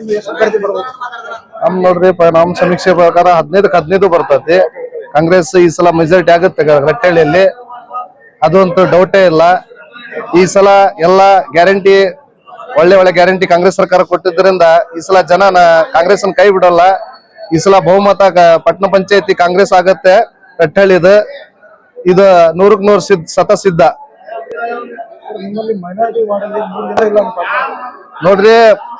ಅಭ್ಯರ್ಥಿ ಬರ್ಬೋದು ನಮ್ ನೋಡ್ರಿ ಪ- ನಮ್ ಸಮೀಕ್ಷೆ ಪ್ರಕಾರ ಹದಿನೈದಕ್ಕೆ ಹದಿನೈದು ಬರ್ತೈತಿ. ಕಾಂಗ್ರೆಸ್ ಈ ಸಲ ಮೆಜಾರಿಟಿ ಆಗುತ್ತೆ ಗ- ಅದಂತೂ ಡೌಟೇ ಇಲ್ಲ. ಈ ಸಲ ಎಲ್ಲ ಗ್ಯಾರಂಟಿ ಒಳ್ಳೆ ಒಳ್ಳೆ ಗ್ಯಾರಂಟಿ ಕಾಂಗ್ರೆಸ್ ಸರ್ಕಾರ ಕೊಟ್ಟಿದ್ದರಿಂದ ಈ ಸಲ ಜನ ಕಾಂಗ್ರೆಸ್ ಕೈ ಬಿಡಲ್ಲ. ಈ ಸಲ ಬಹುಮತ ಗ- ಪಟ್ಟಣ ಪಂಚಾಯತಿ ಕಾಂಗ್ರೆಸ್ ಆಗತ್ತೆ. ರಟ್ಟಳ್ಳಿದು ಇದು ನೂರಕ್ ನೂರು ಸಿದ್ಧ ಸತ ಸಿದ್ಧ ನಿಮ್ಮಲ್ಲಿ ಮೈನಾರಿಟಿ ವಾರ್ಡಲ್ಲಿ ಮೂರು ಜನ ಇಲ್ಲ ಅಂತ. ನೋಡ್ರಿ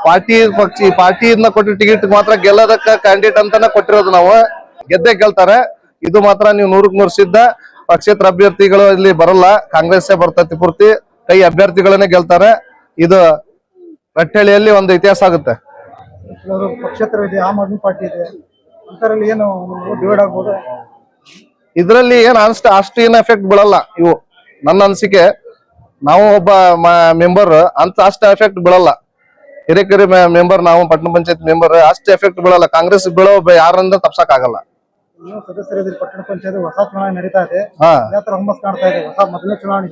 ಪಾರ್ಟಿ ಪಕ್ಷಿ ಪಾರ್ಟಿಯಿಂದ ಕೊಟ್ಟಿರೋ ಟಿಕೆಟ್ ಮಾತ್ರ ಗೆಲ್ಲೋದಕ್ಕ ಕ್ಯಾಂಡಿಡೇಟ್ ಅಂತಾನೆ ಕೊಟ್ಟಿರೋದು ನಾವು. ಗೆದ್ದೆ ಗೆಲ್ತಾರೆ. ಇದು ಮಾತ್ರ ನೀವು ನೂರಕ್ ನೂರ್ ಸಿದ್ಧ. ಪಕ್ಷೇತರ ಅಭ್ಯರ್ಥಿಗಳು ಇಲ್ಲಿ ಬರಲ್ಲ. ಕಾಂಗ್ರೆಸ್ ಬರ್ತೈತಿ ಪೂರ್ತಿ. ಕೈ ಅಭ್ಯರ್ಥಿಗಳನ್ನೇ ಗೆಲ್ತಾರೆ. ಇದು ರಟ್ಟಳ್ಳಿಯಲ್ಲಿ ಒಂದು ಇತಿಹಾಸ ಆಗುತ್ತೆ. ಇದರಲ್ಲಿ ಪಕ್ಷೇತರ ಇದೆ ಆಮ್ ಆದ್ಮಿ ಪಾರ್ಟಿ ಇದೆ. ಅಂತರಲ್ಲಿ ಏನು ಡಿವೈಡ್ ಆಗ್ಬೋದು? ಇದ್ರಲ್ಲಿ ಏನ್ ಅನ್ಸ್ಟ್ ಅಷ್ಟು ಏನ್ ಎಫೆಕ್ಟ್ ಬೀಳಲ್ಲ ಇವು. ನನ್ನ ಅನಿಸಿಕೆ ನಾವು ಒಬ್ಬ ಮೆಂಬರ್ ಅಂತ ಅಷ್ಟು ಎಫೆಕ್ಟ್ ಬೀಳಲ್ಲ. ಹಿರೇಕೆರೆ ಮೆಂಬರ್ ನಾವು ಪಟ್ಟಣ ಪಂಚಾಯತ್ ಮೆಂಬರ್ ಅಷ್ಟು ಎಫೆಕ್ಟ್ ಬೀಳಲ್ಲ. ಕಾಂಗ್ರೆಸ್ ಬೀಳೋ ಯಾರಂದ್ರೆ ಯಾರಿಂದ ತಪ್ಸಕ್ ಆಗಲ್ಲ ನೀವು ಸದಸ್ಯರಿದ್ದೀರಿ ಪಟ್ಟಣ ಪಂಚಾಯತ್ ಹೊಸ ಚುನಾವಣೆ ನಡೀತಾ ಇದೆ. ಹಾ. ಹುಮ್ಮಸ್ ಕಾಣ್ತಾ ಇದೆ ಹೊಸ ಮೊದಲನೇ ಚುನಾವಣೆ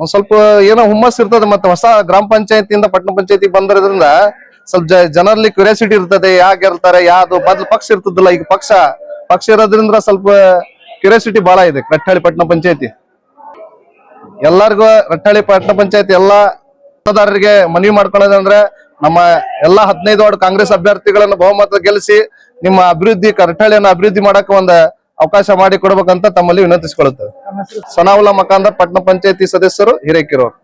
ಒಂದ್ ಸ್ವಲ್ಪ ಏನೋ ಹುಮ್ಮಸ್ ಇರ್ತದೆ ಮತ್ತೆ ಹೊಸ ಗ್ರಾಮ ಪಂಚಾಯತಿಯಿಂದ ಪಟ್ಟಣ ಪಂಚಾಯತಿ ಬಂದಿರೋದ್ರಿಂದ ಸ್ವಲ್ಪ ಜನರಲ್ಲಿ ಕ್ಯೂರಿಯಾಸಿಟಿ ಇರ್ತದೆ ಯಾ ಗೆಲ್ತಾರೆ ಯಾವ್ದು ಮೊದ್ಲು ಪಕ್ಷ ಇರ್ತದಲ್ಲ ಈಗ ಪಕ್ಷ. ಪಕ್ಷ ಇರೋದ್ರಿಂದ ಸ್ವಲ್ಪ ಕ್ಯೂರಿಯಾಸಿಟಿ ಬಹಳ ಇದೆ ರಟ್ಟಹಳ್ಳಿ ಪಟ್ಟಣ ಪಂಚಾಯತಿ. ಎಲ್ಲರಿಗೂ ರಟ್ಟಹಳ್ಳಿ ಪಟ್ಟಣ ಪಂಚಾಯತಿ ಎಲ್ಲಾ ಮತದಾರರಿಗೆ ಮನವಿ ಮಾಡ್ಕೊಳ್ಳೋದಂದ್ರೆ ನಮ್ಮ ಎಲ್ಲಾ ಹದಿನೈದು ವಾರ್ಡ್ ಕಾಂಗ್ರೆಸ್ ಅಭ್ಯರ್ಥಿಗಳನ್ನು ಬಹುಮತ ಗೆಲ್ಲಿಸಿ ನಿಮ್ಮ ಅಭಿವೃದ್ಧಿ ಕರ್ಟಳಿಯನ್ನು ಅಭಿವೃದ್ಧಿ ಮಾಡಕ್ಕೆ ಒಂದು ಅವಕಾಶ ಮಾಡಿ ಕೊಡ್ಬೇಕಂತ ತಮ್ಮಲ್ಲಿ ವಿನಂತಿಸಿಕೊಳ್ಳುತ್ತೇವೆ. ಮಕಾಂದ ಸನಾವುಲ್ಲಾ ಮಕಾಂದರ್ ಪಟ್ಟಣ ಪಂಚಾಯತಿ ಸದಸ್ಯರು ಹಿರೇಕೆರೂರು